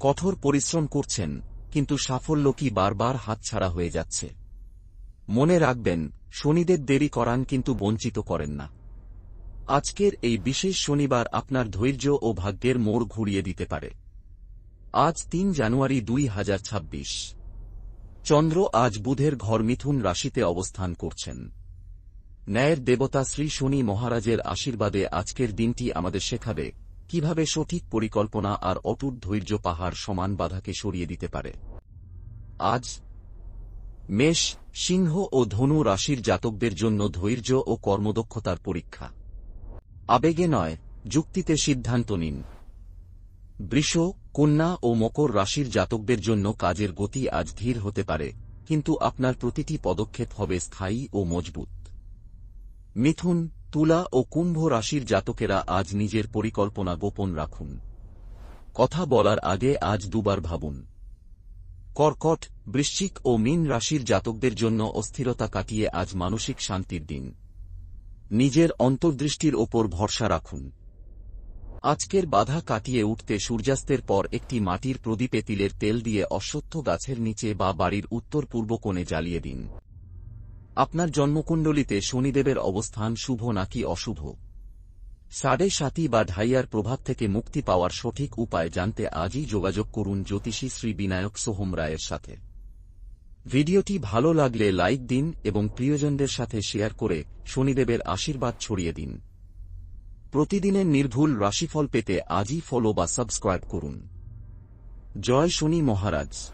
কঠোর পরিশ্রম করছেন, কিন্তু সাফল্য কি বারবার হাতছাড়া হয়ে যাচ্ছে। মনে রাখবেন, শনিদের দেরি করান কিন্তু বঞ্চিত করেন না। আজকের এই বিশেষ শনিবার আপনার ধৈর্য ও ভাগ্যের মোড় ঘুরিয়ে দিতে পারে। আজ তিন জানুয়ারি দুই হাজার ছাব্বিশ। চন্দ্র আজ বুধের ঘর মিথুন রাশিতে অবস্থান করছেন। ন্যায়ের দেবতা শ্রী শনি মহারাজের আশীর্বাদে আজকের দিনটি আমাদের শেখাবে। কীভাবে সঠিক পরিকল্পনা আর অটুট ধৈর্য পাহাড় সমান বাধাকে সরিয়ে দিতে পারে? আজ, মেষ, সিংহ ও ধনু রাশির জাতকদের জন্য ধৈর্য ও কর্মদক্ষতার পরীক্ষা। আবেগে নয়, যুক্তিতে সিদ্ধান্ত নিন। বৃষ, কন্যা ও মকর রাশির জাতকদের জন্য কাজের গতি আজ ধীর হতে পারে, কিন্তু আপনার প্রতিটি পদক্ষেপ হবে স্থায়ী ও মজবুত। মিথুন তুলা ও কুম্ভ রাশির জাতকেরা আজ নিজের পরিকল্পনা গোপন রাখুন। কথা বলার আগে আজ দুবার ভাবুন। কর্কট, বৃশ্চিক ও মীন রাশির জাতকদের জন্য অস্থিরতা কাটিয়ে আজ মানসিক শান্তির দিন। নিজের অন্তর্দৃষ্টির ওপর ভরসা রাখুন। আজকের বাধা কাটিয়ে উঠতে সূর্যাস্তের পর একটি মাটির প্রদীপে তিলের তেল দিয়ে অশ্বত্থ গাছের নিচে বা বাড়ির উত্তর পূর্ব কোণে জ্বালিয়ে দিন। আপনার জন্মকুণ্ডলিতে শনিদেবের অবস্থান শুভ নাকি অশুভ? সাড়ে সাতি বা ঢাইয়ার প্রভাব থেকে মুক্তি পাওয়ার সঠিক উপায় জানতে আজই যোগাযোগ করুন জ্যোতিষী শ্রী বিনায়ক সোহম রায়ের সাথে। ভিডিওটি ভালো লাগলে লাইক দিন এবং প্রিয়জনদের সাথে শেয়ার করে শনিদেবের আশীর্বাদ ছড়িয়ে দিন। প্রতিদিনের নির্ভুল রাশিফল পেতে আজই ফলো বা সাবস্ক্রাইব করুন। জয় শনি মহারাজ।